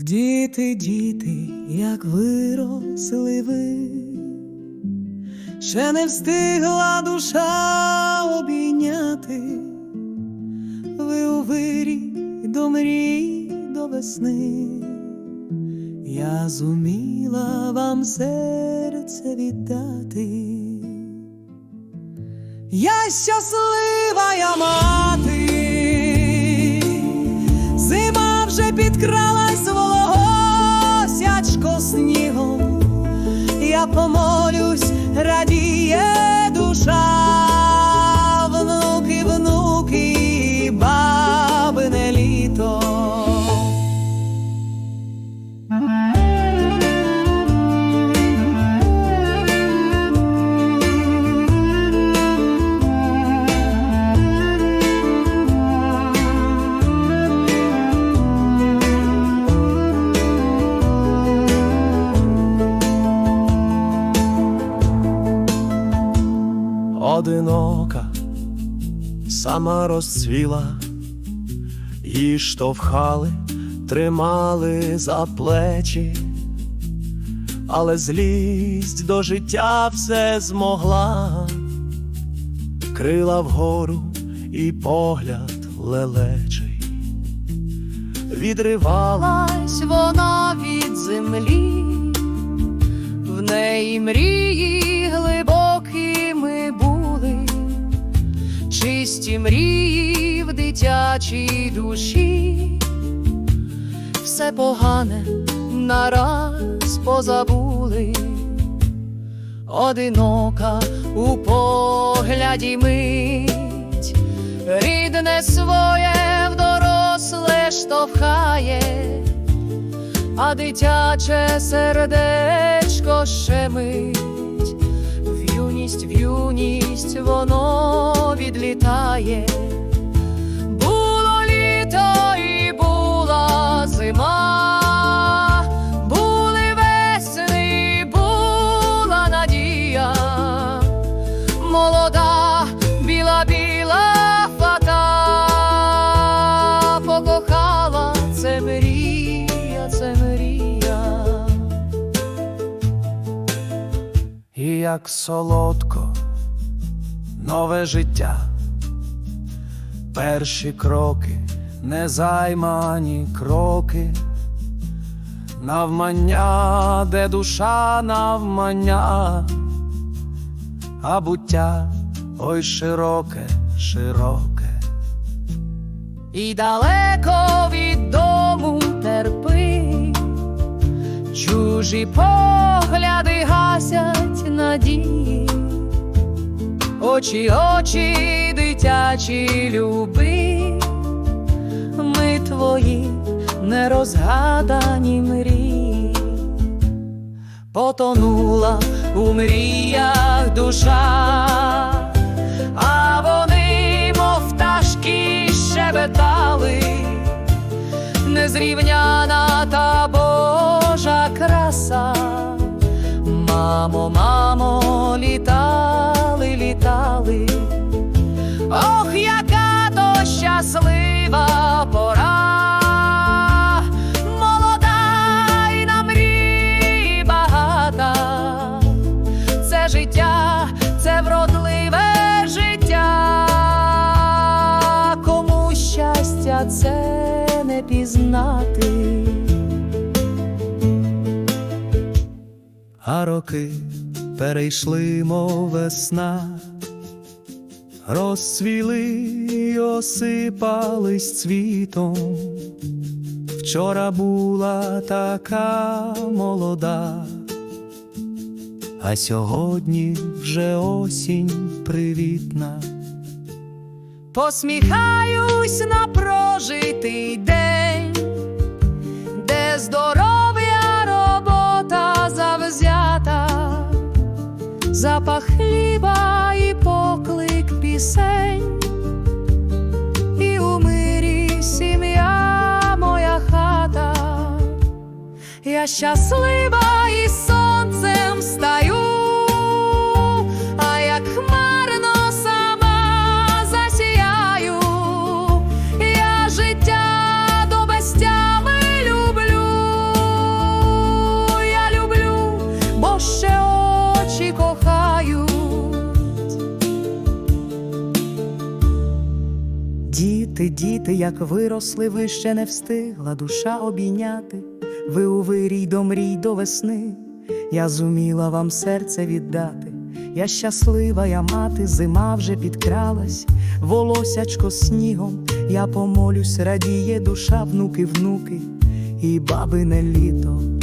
Діти, діти, як виросли ви, ще не встигла душа обійняти, ви у вирі до мрій до весни, я зуміла вам серце віддати. Я щаслива я мати, зима вже підкралась я помолюсь, радіє душа, одинока, сама розцвіла, її штовхали, тримали за плечі, але злість до життя все змогла, крила вгору і погляд лелечий, Відривалась вона від землі, в неї мрії чисті мрії в дитячій душі, все погане нараз позабули, одинока у погляді мить, рідне своє в доросле штовхає, а дитяче сердечко щемить, в юність, в юність воно відлітає. Як солодко, нове життя, перші кроки, незаймані кроки, навмання, де душа навмання, а буття ой широке, широке. І далеко від дому терпи, чужі погляди гасять надії, очі, очі дитячі люби, ми твої нерозгадані мрії, потонула у мріях душа, а вони, мов пташки, щебетали, незрівняна та Божа краса. Мамо, це не пізнати. А роки перейшли, мов весна, розцвіли й осипались цвітом. Вчора була така молода, а сьогодні вже осінь привітна. Посміхаюсь на прожитий день, де здоров'я, робота завзята, запах хліба і поклик пісень, і у мирі сім'я моя хата, я щаслива і Діти, діти, як виросли, ви ще не встигла душа обійняти. Ви у вирій до мрій до весни. Я зуміла вам серце віддати. Я щаслива, я мати, зима вже підкралась, волосячко снігом, я помолюсь, радіє душа, внуки, внуки, і бабине літо